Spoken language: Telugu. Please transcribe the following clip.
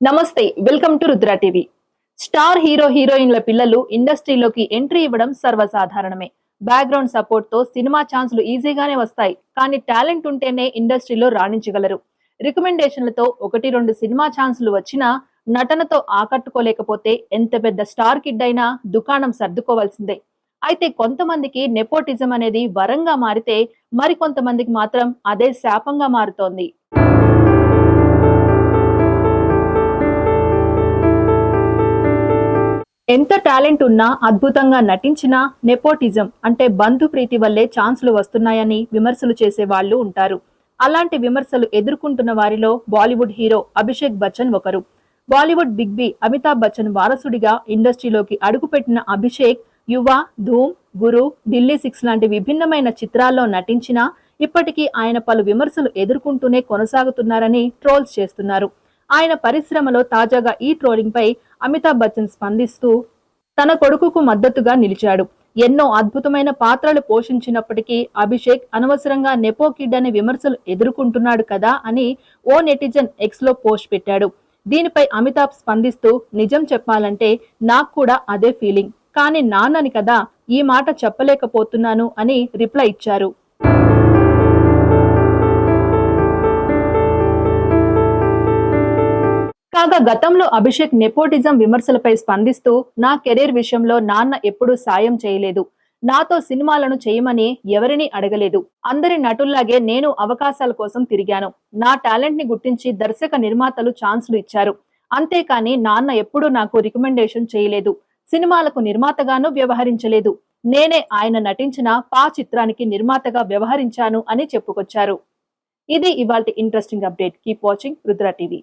నమస్తే welcome to Rudra TV. Star hero హీరోయిన్ల పిల్లలు ఇండస్ట్రీలోకి ఎంట్రీ ఇవ్వడం సర్వసాధారణమే. బ్యాక్గ్రౌండ్ సపోర్ట్తో సినిమా ఛాన్సులు ఈజీగానే వస్తాయి కానీ టాలెంట్ ఉంటేనే ఇండస్ట్రీలో రాణించగలరు. రికమెండేషన్లతో ఒకటి రెండు సినిమా ఛాన్సులు వచ్చినా నటనతో ఆకట్టుకోలేకపోతే ఎంత పెద్ద స్టార్ కిడ్ అయినా దుకాణం సర్దుకోవాల్సిందే. అయితే కొంతమందికి నెపోటిజం అనేది వరంగా మారితే మరికొంతమందికి మాత్రం అదే శాపంగా మారుతోంది. ఎంత టాలెంట్ ఉన్నా అద్భుతంగా నటించినా నెపోటిజం అంటే బంధు ప్రీతి వల్లే ఛాన్సులు వస్తున్నాయని విమర్శలు చేసే వాళ్ళు ఉంటారు. అలాంటి విమర్శలు ఎదుర్కొంటున్న వారిలో బాలీవుడ్ హీరో అభిషేక్ బచ్చన్ ఒకరు. బాలీవుడ్ బిగ్ బి అమితాబ్ బచ్చన్ వారసుడిగా ఇండస్ట్రీలోకి అడుగుపెట్టిన అభిషేక్ యువ ధూమ్ గురు ఢిల్లీ సిక్స్ లాంటి విభిన్నమైన చిత్రాల్లో నటించినా ఇప్పటికీ ఆయన పలు విమర్శలు ఎదుర్కొంటూనే కొనసాగుతున్నారని ట్రోల్స్ చేస్తున్నారు. ఆయన పరిశ్రమలో తాజాగా ఈ ట్రోలింగ్ పై అమితాబ్ బచ్చన్ స్పందిస్తూ తన కొడుకుకు మద్దతుగా నిలిచాడు. ఎన్నో అద్భుతమైన పాత్రలు పోషించినప్పటికీ అభిషేక్ అనవసరంగా నెపో కిడ్ అనే విమర్శలు ఎదుర్కొంటున్నాడు కదా అని ఓ నెటిజన్ ఎక్స్లో పోస్ట్ పెట్టాడు. దీనిపై అమితాబ్ స్పందిస్తూ నిజం చెప్పాలంటే నాకు కూడా అదే ఫీలింగ్. కానీ నాన్నని కదా ఈ మాట చెప్పలేకపోతున్నాను అని రిప్లై ఇచ్చారు. కాగా గతంలో అభిషేక్ నెపోటిజం విమర్శలపై స్పందిస్తూ నా కెరీర్ విషయంలో నాన్న ఎప్పుడూ సాయం చేయలేదు. నాతో సినిమాలను చేయమని ఎవరిని అడగలేదు. అందరి నటుల్లాగే నేను అవకాశాల కోసం తిరిగాను. నా టాలెంట్ని గుర్తించి దర్శక నిర్మాతలు ఛాన్సులు ఇచ్చారు. అంతేకాని నాన్న ఎప్పుడూ నాకు రికమెండేషన్ చేయలేదు. సినిమాలకు నిర్మాతగాను వ్యవహరించలేదు. నేనే ఆయన నటించిన పా చిత్రానికి నిర్మాతగా వ్యవహరించాను అని చెప్పుకొచ్చారు. ఇది ఇవాళ interesting update. Keep watching Rudra TV.